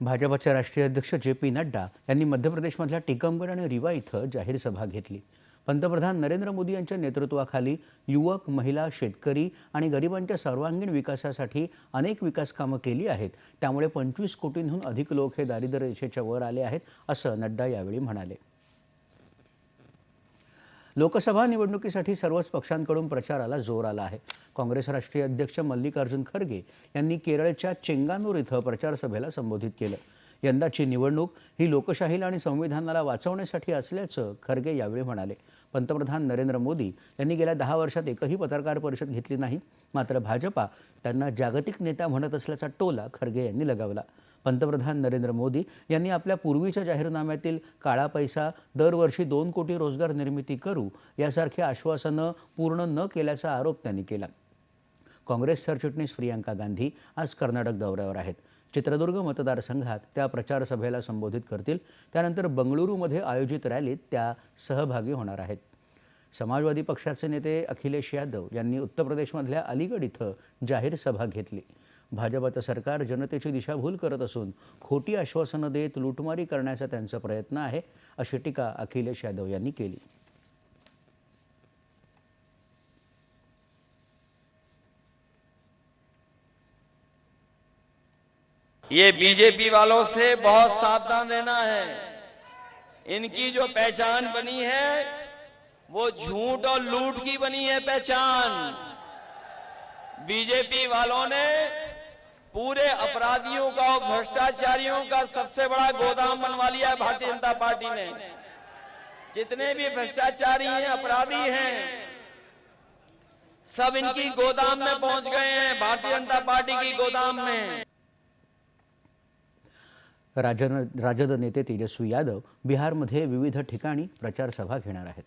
भाजपाचे राष्ट्रीय अध्यक्ष जे पी नड्डा यांनी मध्य प्रदेशमधल्या टिकमगड आणि रिवा इथं जाहीर सभा घेतली. पंतप्रधान नरेंद्र मोदी यांच्या नेतृत्वाखाली युवक महिला शेतकरी आणि गरिबांच्या सर्वांगीण विकासासाठी अनेक विकास कामं केली आहेत. त्यामुळे पंचवीस कोटींहून अधिक लोक हे दारिद्र्य रेषेच्या वर आले आहेत असं नड्डा यावेळी म्हणाले. लोकसभा निवडणुकीसाठी सर्वच पक्षांकडून प्रचाराला जोर आला आहे. काँग्रेस राष्ट्रीय अध्यक्ष मल्लिकार्जुन खरगे यांनी केरळच्या चेंगानूर इथं प्रचारसभेला संबोधित केलं. यंदाची निवडणूक ही लोकशाहीला आणि संविधानाला वाचवण्यासाठी असल्याचं खरगे यावेळी म्हणाले. पंतप्रधान नरेंद्र मोदी यांनी गेल्या दहा वर्षात एकही पत्रकार परिषद घेतली नाही. मात्र भाजपा त्यांना जागतिक नेता म्हणत असल्याचा टोला खरगे यांनी लगावला. पंतप्रधान नरेंद्र मोदी यांनी आपल्या पूर्वीच्या जाहीरनाम्यातील काळा पैसा दरवर्षी दोन कोटी रोजगार निर्मिती करू यासारखी आश्वासनं पूर्ण न केल्याचा आरोप त्यांनी केला. काँग्रेस सरचिटणीस प्रियांका गांधी आज कर्नाटक दौऱ्यावर आहेत. चित्रदुर्ग मतदारसंघात त्या प्रचारसभेला संबोधित करतील. त्यानंतर बंगळुरूमध्ये आयोजित रॅलीत त्या सहभागी होणार आहेत. समाजवादी पक्षाचे नेते अखिलेश यादव यांनी उत्तर प्रदेशमधल्या अलीगड इथं जाहीर सभा घेतली. भाजपाचं सरकार जनतेची दिशाभूल करत असून खोटी आश्वासनं देत लुटमारी करण्याचा त्यांचा प्रयत्न आहे अशी टीका अखिलेश यादव यांनी केली. ये बीजेपी वालों से बहुत सावधान रहना है। इनकी जो पहचान बनी है, वो झूठ और लूट की बनी है पहचान। बीजेपी वालों ने पूरे अपराधियों का और भ्रष्टाचारियों का सबसे बड़ा गोदाम बनवा लिया है भारतीय जनता पार्टी ने। जितने भी भ्रष्टाचारी हैं, अपराधी हैं, सब इनकी गोदाम में पहुँच गए हैं, भारतीय जनता पार्टी की गोदाम में। राजन राजद नेते तेजस्वी यादव बिहारमध्ये विविध ठिकाणी प्रचारसभा घेणार आहेत.